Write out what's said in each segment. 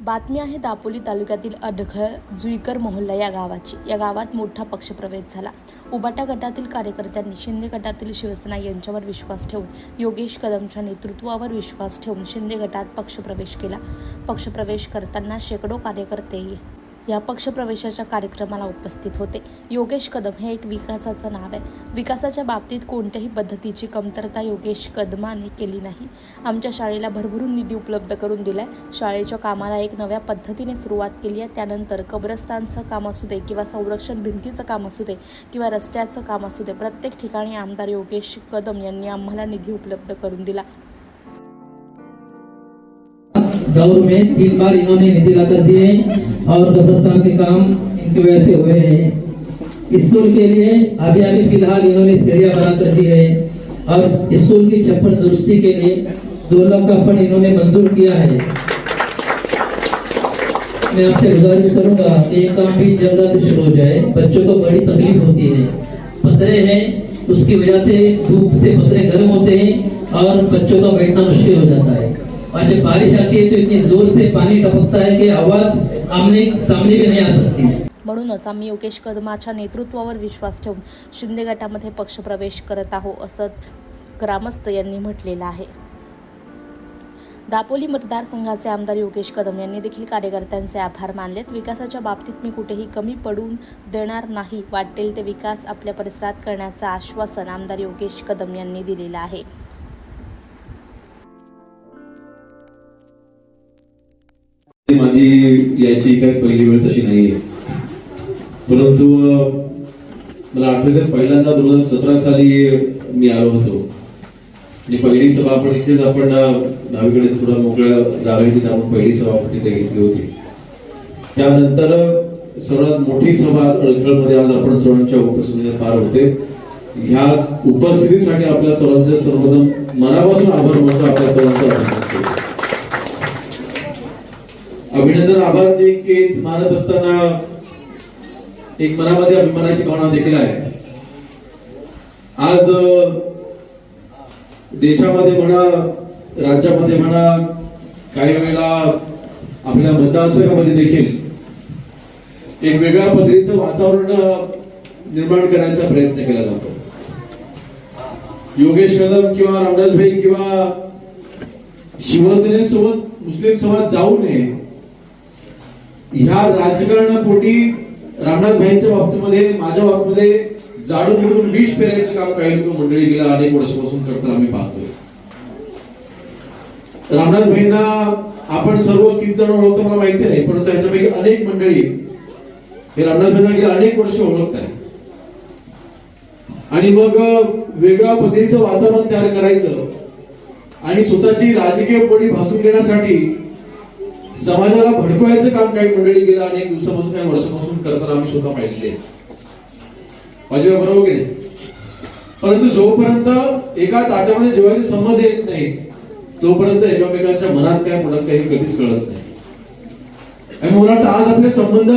बातमी आहे दापोली तालुक्यातील अडखळ जुईकर मोहल्ला या गावाची. या गावात मोठा पक्षप्रवेश झाला. उबाटा गटातील कार्यकर्त्यांनी शिंदे गटातील शिवसेना यांच्यावर विश्वास ठेवून योगेश कदमच्या नेतृत्वावर विश्वास ठेवून शिंदे गटात पक्षप्रवेश केला. पक्षप्रवेश करताना शेकडो कार्यकर्ते या पक्षप्रवेशाच्या कार्यक्रमाला उपस्थित होते. योगेश कदम हे एक विकासाचं नाव आहे. विकासाच्या बाबतीत कोणत्याही पद्धतीची कमतरता योगेश कदमाने केली नाही. आमच्या शाळेला भरभरून निधी उपलब्ध करून दिलाय. शाळेच्या कामाला एक नव्या पद्धतीने सुरुवात केली आहे. त्यानंतर कब्रस्तानचं काम असू दे किंवा संरक्षण भिंतीचं काम असू दे किंवा रस्त्याचं काम असू दे प्रत्येक ठिकाणी आमदार योगेश कदम यांनी आम्हाला निधी उपलब्ध करून दिला. दौर में तीन बार इन्होंने निधि लाकर दिए और कब्रस्तान के काम इनकी वजह से हुए हैं। स्कूल के लिए अभी अभी फ़िलहाल इन्होंने सीढ़ियाँ बना कर दी है और स्कूल की छप्पर दुरुस्ती के लिए दो लाख का फंड इन्होंने मंजूर किया है। मैं आपसे गुजारिश करूँगा कि ये काम भी जल्द अज शुरू हो जाए। बच्चों को बड़ी तकलीफ़ होती है। पतरे हैं, उसकी वजह से धूप से पतरे गर्म होते हैं और बच्चों का बैठना मुश्किल हो जाता है। और जब बारिश आती है तो इतनी ज़ोर से पानी टपकता है कि आवाज़ आमने सामने भी नहीं आ सकती। है म्हणूनच आम्ही योगेश कदमाच्या नेतृत्वावर विश्वास ठेवून शिंदे गटामध्ये पक्षप्रवेश करत आहोत असं ग्रामस्थ यांनी म्हटलेलं आहे. दापोली मतदारसंघाचे आमदार योगेश कदम यांनी देखील कार्यकर्त्यांचे आभार मानलेत. विकासाच्या बाबतीत मी कुठेही कमी पडून देणार नाही. वाटेल ते विकास आपल्या परिसरात करण्याचं आश्वासन आमदार योगेश कदम यांनी दिलेलं आहे. माझी याची काही पहिली वेळ तशी नाहीये. परंतु मला आठवतं पहिल्यांदा दोन हजार सतरा साली मी आलो होतो. आणि पहिली सभा आपण इथेच आपण डावीकडे थोडा मोकळ्या जागा होती त्यामुळे पहिली सभा आपण तिथे घेतली होती. त्यानंतर सर्वात मोठी सभा अडखळमध्ये आज आपण सर्वांच्या उपस्थितीने पार होते. ह्या उपस्थितीसाठी आपल्या सर्वांचे सर्वप्रथम मनापासून आभार मानतो आपल्या सर्वांचा. अभिनंदन आभार देखील मानत असताना एक मनामध्ये अभिमानाची भावना देखील आहे. आज देशामध्ये म्हणा राज्यामध्ये म्हणा काही वेळेला आपल्या मतदारसंघामध्ये देखील एक वेगळ्या पद्धतीचं वातावरण निर्माण करायचा प्रयत्न केला जातो. योगेश कदम किंवा रामदास भाई किंवा शिवसेनेसोबत मुस्लिम समाज जाऊ नये ह्या राजकारणापोटी रामनाथ भाईंच्या बाबतीमध्ये माझ्या बाबतीमध्ये जाडून म्हणून विष पेरायचं काम काही लोक मंडळी गेल्या अनेक वर्षापासून करताना आम्ही पाहतोय. रामनाथ भाईंना आपण सर्व किती जण ओळखतो मला माहिती नाही परंतु याच्यापैकी अनेक मंडळी हे रामनाथ भाईंना गेल्या अनेक वर्ष ओळखत आहे आणि मग वेगळ्या पद्धतीचं वातावरण तयार करायचं आणि स्वतःची राजकीय पोळी भासून घेण्यासाठी समाजाला भडकवायचं काम काही मंडळी गेल्या अनेक दिवसापासून काही वर्षापासून करताना आम्ही स्वतः पाहिलेले माझी बरोबर की नाही परंतु जोपर्यंत एका ताट्यामध्ये जेव्हा ते संबंध येत नाही तोपर्यंत एकमेकांच्या मनात काय मनात काही कधीच कळत नाही. आणि मला वाटतं आज आपले संबंध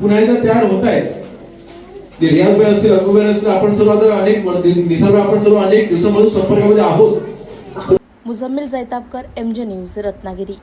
पुन्हा एकदा तयार होत आहेत. ते रियाजभाई असतील रघुभाई असतील आपण सर्व आता अनेक निसर्ग आपण सर्व अनेक दिवसापासून संपर्कामध्ये आहोत. Muzammil Jaitapkar M J news Ratnagiri.